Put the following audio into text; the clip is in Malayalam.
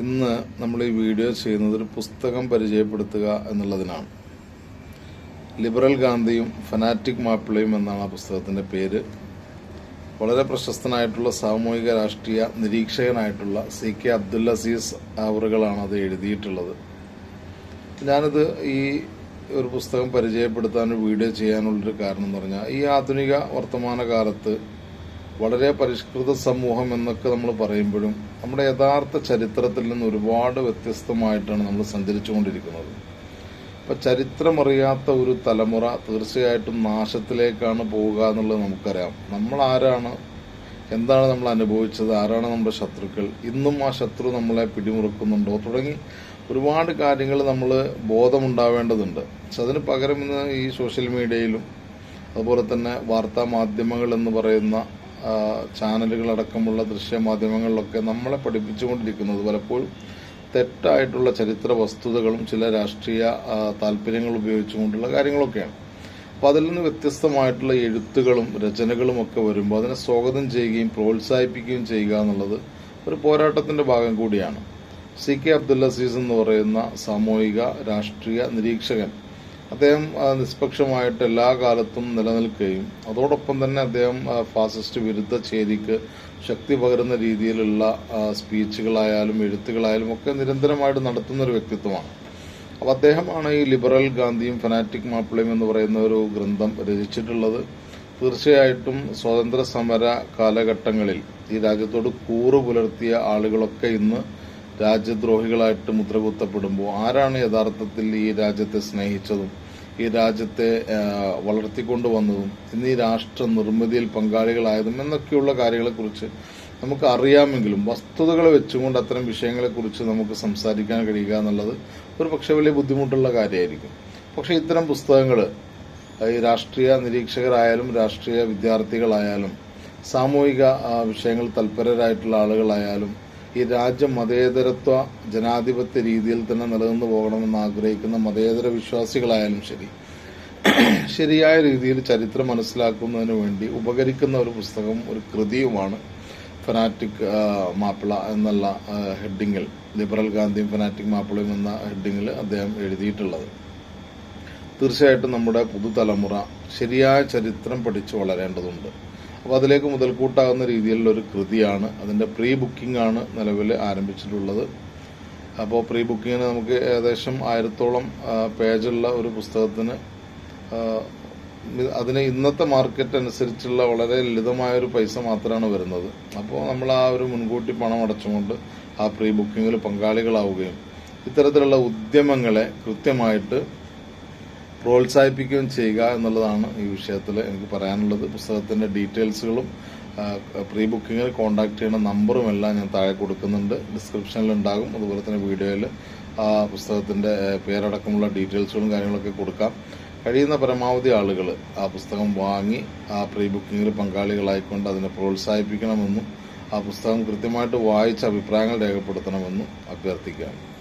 ഇന്ന് നമ്മൾ ഈ വീഡിയോ ചെയ്യുന്നത് ഒരു പുസ്തകം പരിചയപ്പെടുത്തുക എന്നുള്ളതിനാണ്. ലിബറൽ ഗാന്ധിയും ഫനാറ്റിക് മാപ്പിളയും എന്നാണ് ആ പുസ്തകത്തിന്റെ പേര്. വളരെ പ്രശസ്തനായിട്ടുള്ള സാമൂഹിക രാഷ്ട്രീയ നിരീക്ഷകനായിട്ടുള്ള സി കെ അബ്ദുൽ അസീസ് അവറുകളാണ് അത് എഴുതിയിട്ടുള്ളത്. ഞാനിത് ഈ ഒരു പുസ്തകം പരിചയപ്പെടുത്താനും വീഡിയോ ചെയ്യാനുള്ളൊരു കാരണം എന്ന് പറഞ്ഞാൽ ഈ ആധുനിക വർത്തമാന കാലത്ത് വളരെ പരിഷ്കൃത സമൂഹം എന്നൊക്കെ നമ്മൾ പറയുമ്പോഴും നമ്മുടെ യഥാർത്ഥ ചരിത്രത്തിൽ നിന്ന് ഒരുപാട് വ്യത്യസ്തമായിട്ടാണ് നമ്മൾ സഞ്ചരിച്ചുകൊണ്ടിരിക്കുന്നത്. അപ്പം ചരിത്രമറിയാത്ത ഒരു തലമുറ തീർച്ചയായിട്ടും നാശത്തിലേക്കാണ് പോവുക എന്നുള്ളത് നമുക്കറിയാം. നമ്മൾ ആരാണ്? എന്താണ് നമ്മൾ അനുഭവിച്ചത്? ആരാണ് നമ്മുടെ ശത്രുക്കൾ? ഇന്നും ആ ശത്രു നമ്മളെ പിടിമുറുക്കുന്നുണ്ടോ? തുടങ്ങി ഒരുപാട് കാര്യങ്ങൾ നമ്മൾ ബോധമുണ്ടാവേണ്ടതുണ്ട്. പക്ഷെ അതിന് പകരം ഇന്ന് ഈ സോഷ്യൽ മീഡിയയിലും അതുപോലെ തന്നെ വാർത്താ മാധ്യമങ്ങൾ എന്ന് പറയുന്ന ചാനലുകളടക്കമുള്ള ദൃശ്യമാധ്യമങ്ങളിലൊക്കെ നമ്മളെ പഠിപ്പിച്ചുകൊണ്ടിരിക്കുന്നത് പലപ്പോഴും തെറ്റായിട്ടുള്ള ചരിത്ര വസ്തുതകളും ചില രാഷ്ട്രീയ താല്പര്യങ്ങൾ ഉപയോഗിച്ചുകൊണ്ടുള്ള കാര്യങ്ങളൊക്കെയാണ്. അപ്പോൾ അതിൽ നിന്ന് വ്യത്യസ്തമായിട്ടുള്ള എഴുത്തുകളും രചനകളും ഒക്കെ വരുമ്പോൾ അതിനെ സ്വാഗതം ചെയ്യുകയും പ്രോത്സാഹിപ്പിക്കുകയും ചെയ്യുക എന്നുള്ളത് ഒരു പോരാട്ടത്തിന്റെ ഭാഗം കൂടിയാണ്. സി കെ അബ്ദുൽ അസീസ് എന്ന് പറയുന്ന സാമൂഹിക രാഷ്ട്രീയ നിരീക്ഷകൻ അദ്ദേഹം നിഷ്പക്ഷമായിട്ട് എല്ലാ കാലത്തും നിലനിൽക്കുകയും അതോടൊപ്പം തന്നെ അദ്ദേഹം ഫാസിസ്റ്റ് വിരുദ്ധ ചേരിക്ക് ശക്തി പകരുന്ന രീതിയിലുള്ള സ്പീച്ചുകളായാലും എഴുത്തുകളായാലും ഒക്കെ നിരന്തരമായിട്ട് നടത്തുന്ന ഒരു വ്യക്തിത്വമാണ്. അപ്പോൾ അദ്ദേഹമാണ് ഈ ലിബറൽ ഗാന്ധിയും ഫനാറ്റിക് മാപ്പിളയും എന്ന് പറയുന്ന ഒരു ഗ്രന്ഥം രചിച്ചിട്ടുള്ളത്. തീർച്ചയായിട്ടും സ്വാതന്ത്ര്യ സമര കാലഘട്ടങ്ങളിൽ ഈ രാജ്യത്തോട് കൂറ് പുലർത്തിയ ആളുകളൊക്കെ ഇന്ന് രാജ്യദ്രോഹികളായിട്ട് മുദ്രകുത്തപ്പെടുമ്പോൾ ആരാണ് യഥാർത്ഥത്തിൽ ഈ രാജ്യത്തെ സ്നേഹിച്ചതും ഈ രാജ്യത്തെ വളർത്തിക്കൊണ്ടു ഈ രാഷ്ട്ര നിർമ്മിതിയിൽ പങ്കാളികളായതും എന്നൊക്കെയുള്ള കാര്യങ്ങളെക്കുറിച്ച് നമുക്ക് അറിയാമെങ്കിലും വസ്തുതകളെ വെച്ചുകൊണ്ട് അത്തരം വിഷയങ്ങളെക്കുറിച്ച് നമുക്ക് സംസാരിക്കാൻ കഴിയുക എന്നുള്ളത് ഒരു പക്ഷേ വലിയ ബുദ്ധിമുട്ടുള്ള കാര്യമായിരിക്കും. പക്ഷെ ഇത്തരം പുസ്തകങ്ങൾ ഈ രാഷ്ട്രീയ നിരീക്ഷകരായാലും രാഷ്ട്രീയ വിദ്യാർത്ഥികളായാലും സാമൂഹിക വിഷയങ്ങൾ തൽപരരായിട്ടുള്ള ആളുകളായാലും ഈ രാജ്യം മതേതരത്വ ജനാധിപത്യ രീതിയിൽ തന്നെ നിലനിന്ന് പോകണമെന്ന് ആഗ്രഹിക്കുന്ന മതേതര വിശ്വാസികളായാലും ശരി ശരിയായ രീതിയിൽ ചരിത്രം മനസ്സിലാക്കുന്നതിന് വേണ്ടി ഉപകരിക്കുന്ന ഒരു പുസ്തകം ഒരു കൃതിയുമാണ് ഫനാറ്റിക് മാപ്പിള എന്നുള്ള ഹെഡിങ്ങിൽ ലിബറൽ ഗാന്ധിയും ഫനാറ്റിക് മാപ്പിളയും എന്ന ഹെഡിങ്ങിൽ അദ്ദേഹം എഴുതിയിട്ടുള്ളത്. തീർച്ചയായിട്ടും നമ്മുടെ പുതുതലമുറ ശരിയായ ചരിത്രം പഠിച്ചു വളരേണ്ടതുണ്ട്. അപ്പോൾ അതിലേക്ക് മുതൽക്കൂട്ടാകുന്ന രീതിയിലുള്ള ഒരു കൃതിയാണ്. അതിന്റെ പ്രീ ബുക്കിംഗ് ആണ് നിലവിൽ ആരംഭിച്ചിട്ടുള്ളത്. അപ്പോൾ പ്രീ ബുക്കിങ്ങിന് നമുക്ക് ഏകദേശം ആയിരത്തോളം പേജുള്ള ഒരു പുസ്തകത്തിന് അതിന് ഇന്നത്തെ മാർക്കറ്റ് അനുസരിച്ചുള്ള വളരെ ലളിതമായ ഒരു പൈസ മാത്രമാണ് വരുന്നത്. അപ്പോൾ നമ്മൾ ആ ഒരു മുൻകൂട്ടി പണം അടച്ചുകൊണ്ട് ആ പ്രീ ബുക്കിങ്ങിൽ പങ്കാളികളാവുകയും ഇത്തരത്തിലുള്ള ഉദ്യമങ്ങളെ കൃത്യമായിട്ട് പ്രോത്സാഹിപ്പിക്കുകയും ചെയ്യുക എന്നുള്ളതാണ് ഈ വിഷയത്തിൽ എനിക്ക് പറയാനുള്ളത്. പുസ്തകത്തിന്റെ ഡീറ്റെയിൽസുകളും പ്രീ ബുക്കിങ്ങിൽ കോൺടാക്ട് ചെയ്യുന്ന നമ്പറും എല്ലാം ഞാൻ താഴെ കൊടുക്കുന്നുണ്ട്. ഡിസ്ക്രിപ്ഷനിൽ ഉണ്ടാകും. അതുപോലെ തന്നെ വീഡിയോയിൽ ആ പുസ്തകത്തിന്റെ ഏ, പേരടക്കമുള്ള ഡീറ്റെയിൽസുകളും കാര്യങ്ങളൊക്കെ കൊടുക്കാം. കഴിയുന്ന പരമാവധി ആളുകൾ ആ പുസ്തകം വാങ്ങി ആ പ്രീ ബുക്കിങ്ങിൽ പങ്കാളികളായിക്കൊണ്ട് അതിനെ പ്രോത്സാഹിപ്പിക്കണമെന്നും ആ പുസ്തകം കൃത്യമായിട്ട് വായിച്ച് അഭിപ്രായങ്ങൾ രേഖപ്പെടുത്തണമെന്നും അഭ്യർത്ഥിക്കുകയാണ്.